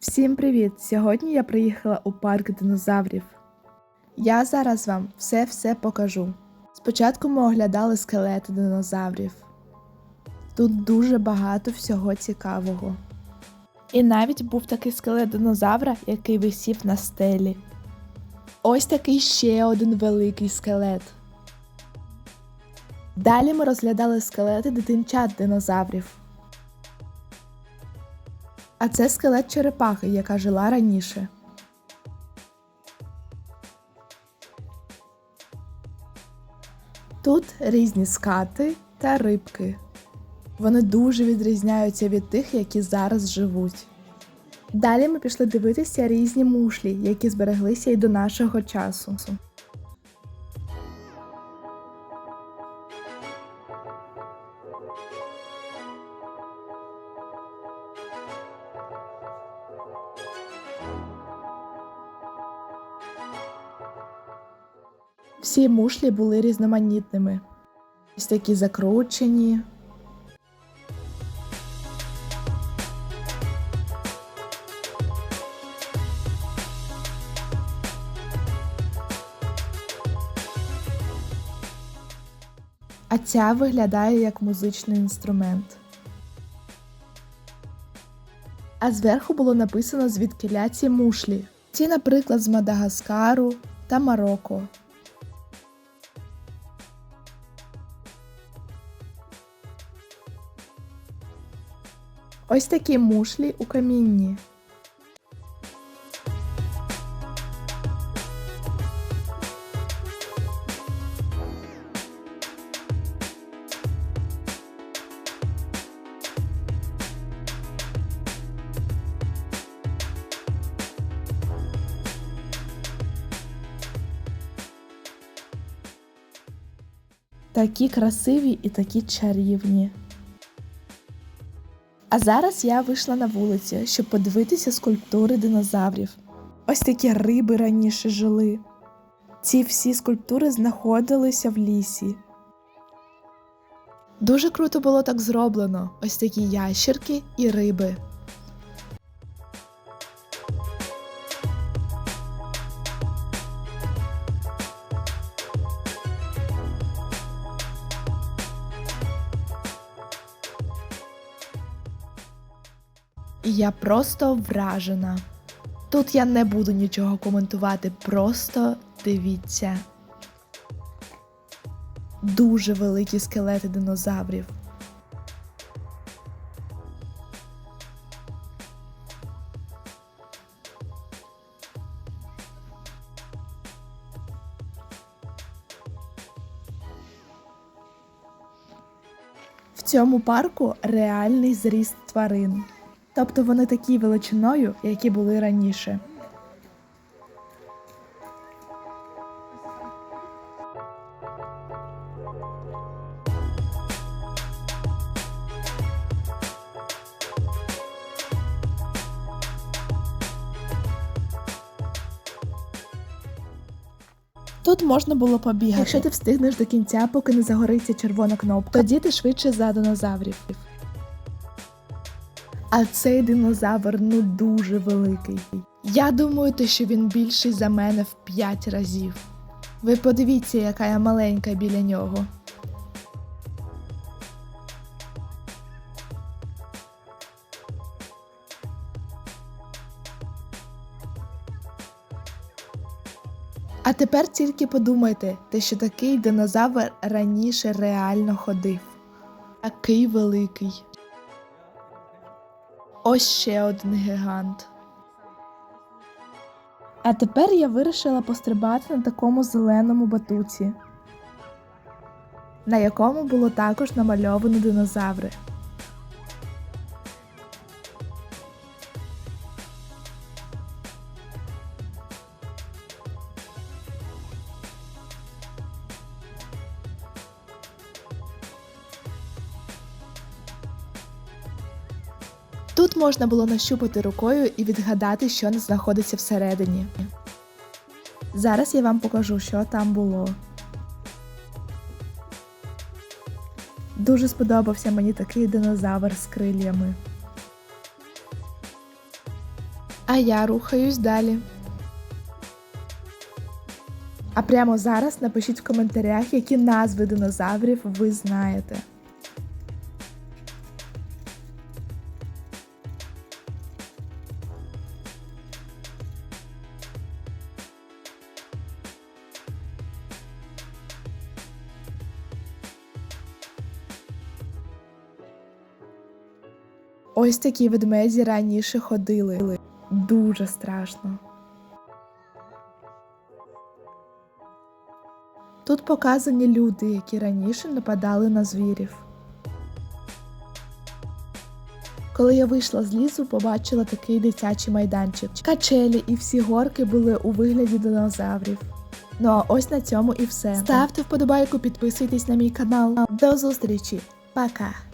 Всім привіт! Сьогодні я приїхала у парк динозаврів. Я зараз вам все-все покажу. Спочатку ми оглядали скелети динозаврів. Тут дуже багато всього цікавого. І навіть був такий скелет динозавра, який висів на стелі. Ось такий ще один великий скелет. Далі ми розглядали скелети дитинчат динозаврів. А це скелет черепахи, яка жила раніше. Тут різні скати та рибки. Вони дуже відрізняються від тих, які зараз живуть. Далі ми пішли дивитися різні мушлі, які збереглися і до нашого часу. Всі мушлі були різноманітними. Ось такі закручені. А ця виглядає як музичний інструмент. А зверху було написано звідкиля ці мушлі. Ці, наприклад, з Мадагаскару та Марокко. Ось такі мушлі у камінні. Такі красиві і такі чарівні. А зараз я вийшла на вулицю, щоб подивитися скульптури динозаврів. Ось такі риби раніше жили. Ці всі скульптури знаходилися в лісі. Дуже круто було так зроблено. Ось такі ящерки і риби. Я просто вражена. Тут я не буду нічого коментувати, просто дивіться. Дуже великі скелети динозаврів. В цьому парку реальний зріст тварин. Тобто вони такі величиною, які були раніше. Тут можна було побігати. Якщо ти встигнеш до кінця, поки не загориться червона кнопка, тоді ти швидше за динозаврів. А цей динозавр ну дуже великий. Я думаю, те, що він більший за мене в 5 разів. Ви подивіться, яка я маленька біля нього. А тепер тільки подумайте, те, що такий динозавр раніше реально ходив. Такий великий. Ось ще один гігант. А тепер я вирішила пострибати на такому зеленому батуті, на якому було також намальовано динозаври. Тут можна було нащупати рукою і відгадати, що знаходиться всередині. Зараз я вам покажу, що там було. Дуже сподобався мені такий динозавр з крилями. А я рухаюсь далі. А прямо зараз напишіть в коментарях, які назви динозаврів ви знаєте. Ось такі ведмеді раніше ходили. Дуже страшно. Тут показані люди, які раніше нападали на звірів. Коли я вийшла з лісу, побачила такий дитячий майданчик. Качелі і всі горки були у вигляді динозаврів. Ну а ось на цьому і все. Ставте вподобайку, підписуйтесь на мій канал. До зустрічі. Пока!